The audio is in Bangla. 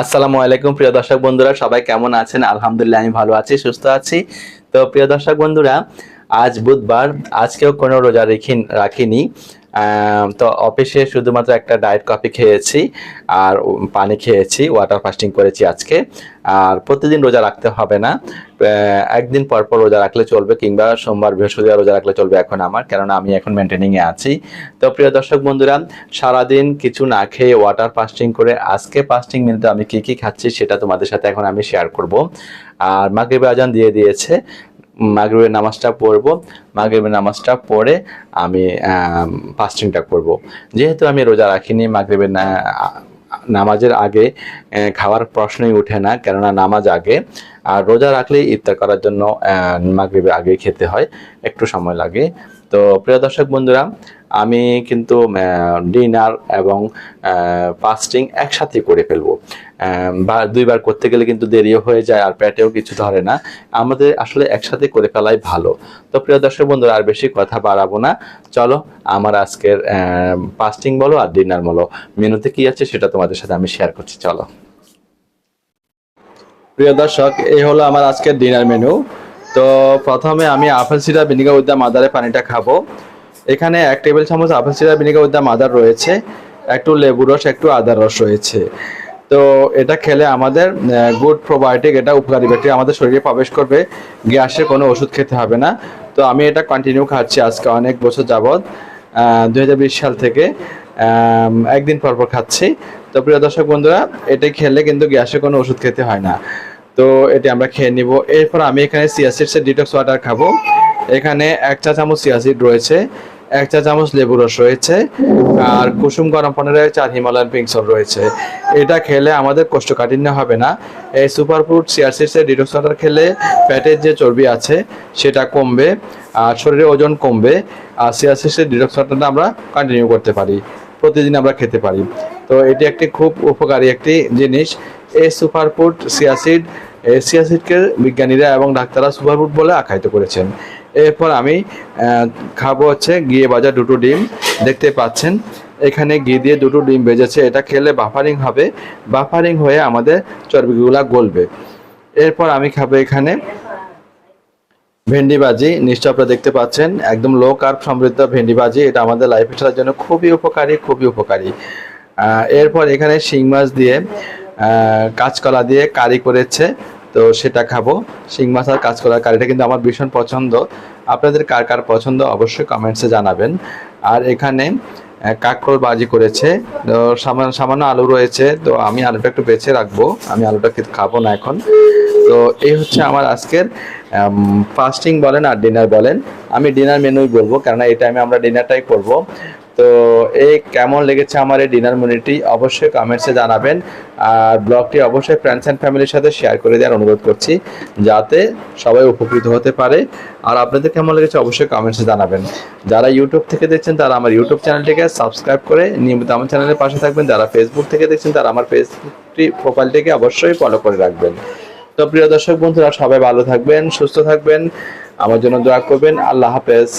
আসসালামু আলাইকুম, প্রিয় দর্শক বন্ধুরা, সবাই কেমন আছেন? আলহামদুলিল্লাহ, আমি ভালো আছি, সুস্থ আছি। তো, প্রিয় দর্শক বন্ধুরা আজ বুধবার, আজকেও কোনো রোজা রেখি রাখিনি। তো অফিসে শুধুমাত্র একটা ডায়েট কফি খেয়েছি আর পানি খেয়েছি, ওয়াটার ফাস্টিং করেছি আজকে। আর প্রতিদিন রোজা রাখতে হবে না। একদিন পর পর রোজা রাখলে চলবে কিংবা সোমবার বৃহস্পতিবার রোজা রাখলে চলবে এখন আমার, কেননা আমি এখন মেনটেনিং এ আছি। তো প্রিয় দর্শক বন্ধুরা, সারাদিন কিছু না খেয়ে ওয়াটার ফাস্টিং করে আজকে ফাস্টিং মিলতে আমি কি কি খাচ্ছি সেটা তোমাদের সাথে এখন আমি শেয়ার করব। আর মাগরিবে আজান দিয়ে দিয়েছে। মাগরিবের নামাজটা পড়ব। মাগরিবের নামাজটা পড়ে আমি ফাস্টিংটা করব। যেহেতু আমি রোজা রাখিনি, মাগরিবের নামাজের আগে খাওয়ার প্রশ্নই ওঠে না, কেননা নামাজ আগে। আর রোজা রাখলে ইফতার করার জন্য মাগরিবের আগে খেতে হয়। একটু সময় লাগে। তো প্রিয় দর্শক বন্ধুরা, আমি কিন্তু ডিনার এবং ফাস্টিং একসাথে করে ফেলব। বা দুইবার করতে গেলে কিন্তু দেরিও হয়ে যায় আর পেটেও কিছু ধরে না। আমাদের আসলে একসাথে করে ফেলাই ভালো। তো প্রিয় দর্শক বন্ধুরা, আর বেশি কথা বাড়াবো না। চলো, আমার আজকের ফাস্টিং বলো আর ডিনার বলো। মেনুতে কি আছে সেটা তোমাদের সাথে আমি শেয়ার করছি, চলো। প্রিয় দর্শক, এই হলো আমার আজকের ডিনার মেনু। তো প্রথমে আমি apple cider vinegar with the মাদারে পানিটা খাব। এখানে এক টেবিল চামচ apple cider vinegar with the mother রয়েছে, একটু লেবু রস, একটু আদার রস রয়েছে। তো এটা খেলে আমাদের গুড প্রোবায়োটিক, এটা উপকারী ব্যাকটেরিয়া আমাদের শরীরে প্রবেশ করবে গ্যাসের কোনো ওষুধ খেতে হবে না। তো আমি এটা কন্টিনিউ খাচ্ছি আজকে অনেক বছর যাবৎ বিশ সাল থেকে একদিন পর পর খাচ্ছি। তো প্রিয় দর্শক বন্ধুরা এটা খেলে কিন্তু গ্যাসের কোনো ওষুধ খেতে হয় না। তো এটি আমরা খেয়ে নিব। এরপর আমি এখানে সিয়াসিডসের ডিটক্স ওয়াটার খাব। এখানে এক চা চামচ সিয়াসিড রয়েছে, এক চা চামচ লেবু রস রয়েছে, আর কুসুম গরম পানির চার হিমালয়ান পিংসল রয়েছে। এটা খেলে আমাদের কোষ্ঠকাঠিন্য হবে না। এই সুপার ফুড সিয়াসিডসের ডিটক্স ওয়াটার খেলে ফ্যাটের যে চর্বি আছে, সেটা কমবে, আর শরীরের ওজন কমবে, আর সিয়াসিডসের ডিটক্স ওয়াটারটা আমরা কন্টিনিউ করতে পারি, প্রতিদিন আমরা খেতে পারি। তো এটি একটি খুব উপকারী একটি জিনিস। এই সুপারফুড সিয়াসিড এই সিয়াসিডকে বিজ্ঞানীরা এবং ডাক্তাররা সুপারফুড বলে আখ্যায়িত করেছেন। এরপর আমি খাব হচ্ছে গিয়ে বাজার দুটো ডিম। দেখতে পাচ্ছেন, এখানে ঘি দিয়ে দুটো ডিম বেজেছে এটা খেলে বাফারিং হবে। বাফারিং হয়ে আমাদের চর্বিগুলা গলবে। এরপর আমি খাব এখানে ভেন্ডি ভাজি। নিশ্চয় আপনারা দেখতে পাচ্ছেন, একদম লো কার্ব সমৃদ্ধ ভেন্ডি ভাজি। এটা আমাদের লাইফ স্টাইলের জন্য খুবই উপকারী খুবই উপকারী। এরপর এখানে শিং মাছ দিয়ে কাঁচকলা দিয়ে কারি করেছে। তো সেটা খাব। শিং মাছ আর কাঁচকলার কারিটা কিন্তু আমার ভীষণ পছন্দ। আপনাদের কার কার পছন্দ অবশ্যই কমেন্টসে জানাবেন। আর এখানে আহ, বাজি করেছে। তো সামান্য সামান্য আলু রয়েছে। তো আমি আলুটা একটু বেছে রাখব। আমি আলুটা খাব না এখন। তো এই হচ্ছে আমার আজকের ফাস্টিং বলেন আর ডিনার বলেন। আমি ডিনার মেনুই বলব। কেননা এই টাইমে আমরা ডিনারটাই করব। তো এই কেমন লেগেছে আমার এই ডিনার মেনুটি অবশ্যই কমেন্টসে জানাবেন। আর ব্লগটি অবশ্যই ফ্রেন্ডস অ্যান্ড ফ্যামিলির সাথে শেয়ার করে দেওয়ার অনুরোধ করছি, যাতে সবাই উপকৃত হতে পারে। আর আপনাদের কেমন লেগেছে অবশ্যই কমেন্টসে জানাবেন। যারা ইউটিউব থেকে দেখছেন, তারা আমার ইউটিউব চ্যানেলটিকে সাবস্ক্রাইব করে নিয়মিত আমার চ্যানেলের পাশে থাকবেন। যারা ফেসবুক থেকে দেখছেন, তারা আমার ফেসবুকটি প্রোফাইলটিকে অবশ্যই ফলো করে রাখবেন। তো প্রিয় দর্শক বন্ধুরা, সবাই ভালো থাকবেন, সুস্থ থাকবেন। আমার জন্য দোয়া করবেন। আল্লাহ হাফেজ।